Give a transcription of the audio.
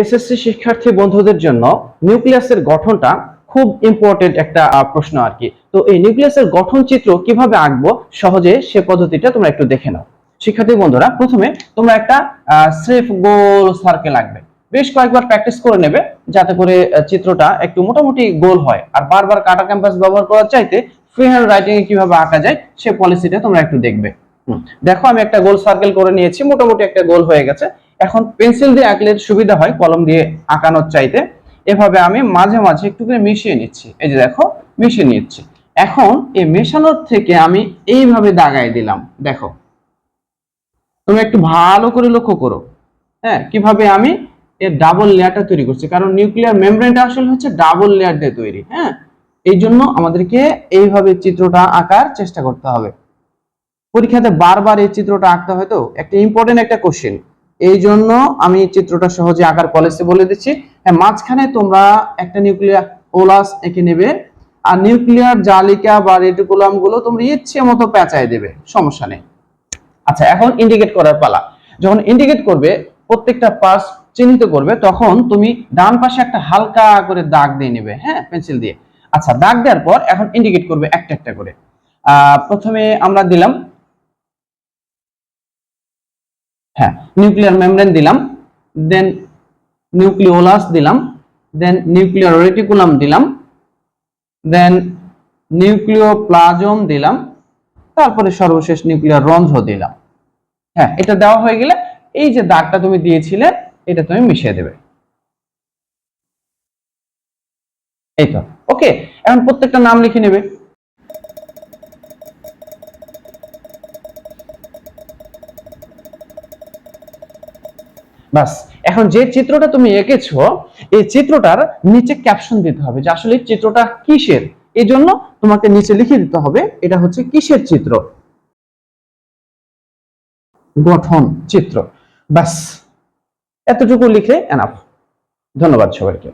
SSC শিক্ষার্থী বন্ধুদের জন্য নিউক্লিয়াসের গঠনটা খুব ইম্পর্টেন্ট একটা প্রশ্ন আর কি তো এই নিউক্লিয়াসের গঠন চিত্র কীভাবে আঁকবো, সহজে সে পদ্ধতিটা তোমরা একটু দেখে নাও। শিক্ষার্থী বন্ধুরা, প্রথমে তোমরা একটা স্রেফ গোল সার্কেল আঁকবে। বেশ কয়েকবার প্র্যাকটিস করে নেবে, যাতে করে চিত্রটা একটু মোটামুটি গোল হয়। আর বারবার কাটা ক্যাম্পাস ব্যবহার করার চাইতে ফ্রি হ্যান্ড রাইটিং এ কীভাবে আঁকা যায়, সে পলিসিটা তোমরা একটু দেখবে। দেখো আমি একটা গোল সার্কেল করে নিয়েছি, মোটামুটি একটা গোল হয়ে গেছে। এখন পেন্সিল দিয়ে আঁকলে সুবিধা হয়, কলম দিয়ে আঁকানোর চাইতে। এভাবে আমি মাঝে মাঝে একটু করে মিশিয়ে নিচ্ছি। এই যে দেখো, মিশিয়ে নিচ্ছি। এখন এই মেশানোর থেকে আমি এইভাবে দাগাই দিলাম, দেখো। তুমি একটু ভালো করে লক্ষ্য করো। হ্যাঁ কীভাবে আমি এর ডাবল লেয়ারটা তৈরি করছি। কারণ নিউক্লিয়ার মেমব্রেনটা আসলে হচ্ছে ডাবল লেয়ার দিয়ে তৈরি হ্যাঁ? এই জন্য আমাদেরকে এইভাবে চিত্রটা আঁকার চেষ্টা করতে হবে। পরীক্ষাতে বারবার এই চিত্রটা আঁকতে হয় তো? একটা ইম্পর্টেন্ট একটা কোশ্চেন এই জন্য আমি চিত্রটা সহজে আঁকার পলিসি বলে দিচ্ছি। হ্যাঁ মাঝখানে তোমরা একটা নিউক্লিয়ার ওলাস এঁকে নেবে, আর নিউক্লিয়ার জালিকা বা তোমরা ইচ্ছে মতো পেঁচায় দেবে, সমস্যা নেই। আচ্ছা এখন ইন্ডিকেট করার পালা। যখন ইন্ডিকেট করবে, প্রত্যেকটা পার্স চিহ্নিত করবে, তখন তুমি ডান পাশে একটা হালকা করে দাগ দিয়ে নেবে হ্যাঁ পেন্সিল দিয়ে। আচ্ছা দাগ দেওয়ার পর এখন ইন্ডিকেট করবে একটা একটা করে। প্রথমে আমরা দিলাম হ্যাঁ নিউক্লিয়ার মেমব্রেন দিলাম দেন নিউক্লিওলাস দিলাম দেন নিউক্লিয়ার রেটিকুলাম দিলাম দেন নিউক্লিওপ্লাজম দিলাম, তারপরে সর্বশেষ নিউক্লিয়ার রন্ধ্র দিলাম। হ্যাঁ এটা দেওয়া হয়ে গেলে এই যে দাগটা তুমি দিয়েছিলে, এটা তুমি মিশিয়ে দেবে। এই তো ওকে এখন প্রত্যেকটা নাম লিখে নেবে। বাস এখন যে চিত্রটা তুমি এঁকেছো, এই চিত্রটার নিচে ক্যাপশন দিতে হবে যে আসলে চিত্রটা কিসের? এই জন্য তোমাকে নিচে লিখে দিতে হবে, এটা হচ্ছে কিসের চিত্র? গঠন চিত্র। বাস এতটুকু লিখে এনাফ ধন্যবাদ সবাইকে।